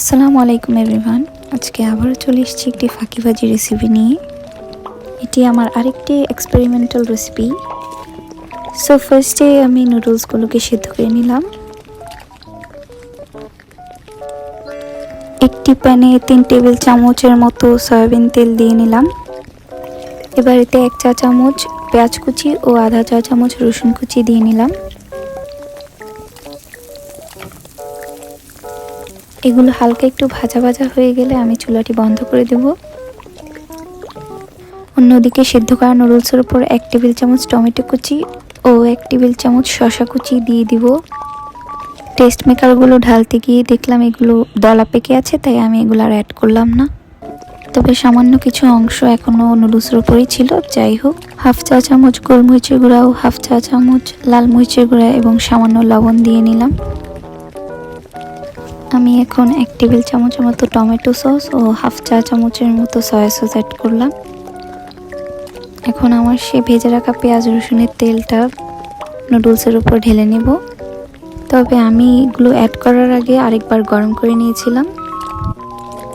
আসসালামু আলাইকুম এভরিওয়ান। আজকে আবারও চলে এসেছি একটি ফাঁকিবাজি রেসিপি নিয়ে। এটি আমার আরেকটি এক্সপেরিমেন্টাল রেসিপি সো ফার্স্টে আমি নুডলসগুলোকে সেদ্ধ করে নিলাম। একটি প্যানে তিন টেবিল চামচের মতো সয়াবিন তেল দিয়ে নিলাম। এবার এতে এক চা চামচ পেঁয়াজ কুচি ও আধা চা চামচ রসুন কুচি দিয়ে নিলাম। এগুলো হালকা একটু ভাজা ভাজা হয়ে গেলে আমি চুলাটি বন্ধ করে দেব। অন্যদিকে সিদ্ধ করা নুডলসের উপর এক টেবিল চামচ টমেটো কুচি ও এক টেবিল চামচ শসা কুচি দিয়ে দিব। টেস্ট মেকারগুলো ঢালতে গিয়ে দেখলাম এগুলো দলা পেকে আছে, তাই আমি এগুলো আর অ্যাড করলাম না। তবে সামান্য কিছু অংশ এখনও নুডলসের উপরেই ছিল, যাই হোক। হাফ চা চামচ গোলমরিচের গুঁড়া ও হাফ চা চামচ লাল মরিচের গুঁড়া এবং সামান্য লবণ দিয়ে নিলাম। আমি এখন এক টেবিল চামচের মতো টমেটো সস ও হাফ চা চামচের মতো সয়া সস অ্যাড করলাম। এখন আমার সে ভেজে রাখা পেঁয়াজ, রসুনের তেলটা নুডলসের উপর ঢেলে নেব। তবে আমি এগুলো অ্যাড করার আগে আরেকবার গরম করে নিয়েছিলাম।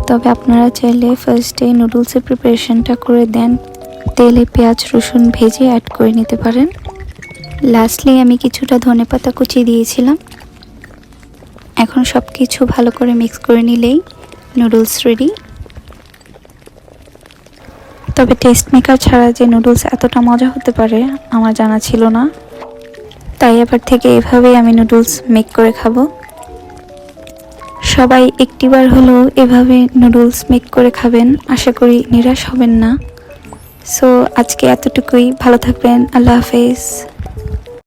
তবে আপনারা চাইলে ফার্স্টে নুডলসের প্রিপারেশনটা করে দেন। তেলে পেঁয়াজ, রসুন ভেজে অ্যাড করে নিতে পারেন। লাস্টলি আমি কিছুটা ধনেপাতা কুচি দিয়েছিলাম। এখন সব কিছু ভালো করে মিক্স করে নিলেই নুডলস রেডি তবে টেস্ট মেকার ছাড়া যে নুডলস এতটা মজা হতে পারে, আমার জানা ছিল না। তাই এবার থেকে এভাবেই আমি নুডলস মেক করে খাব। সবাই একটিবার হলেও এভাবে নুডলস মেক করে খাবেন, আশা করি নিরাশ হবেন না। সো আজকে এতটুকুই। ভালো থাকবেন। আল্লাহ হাফেজ।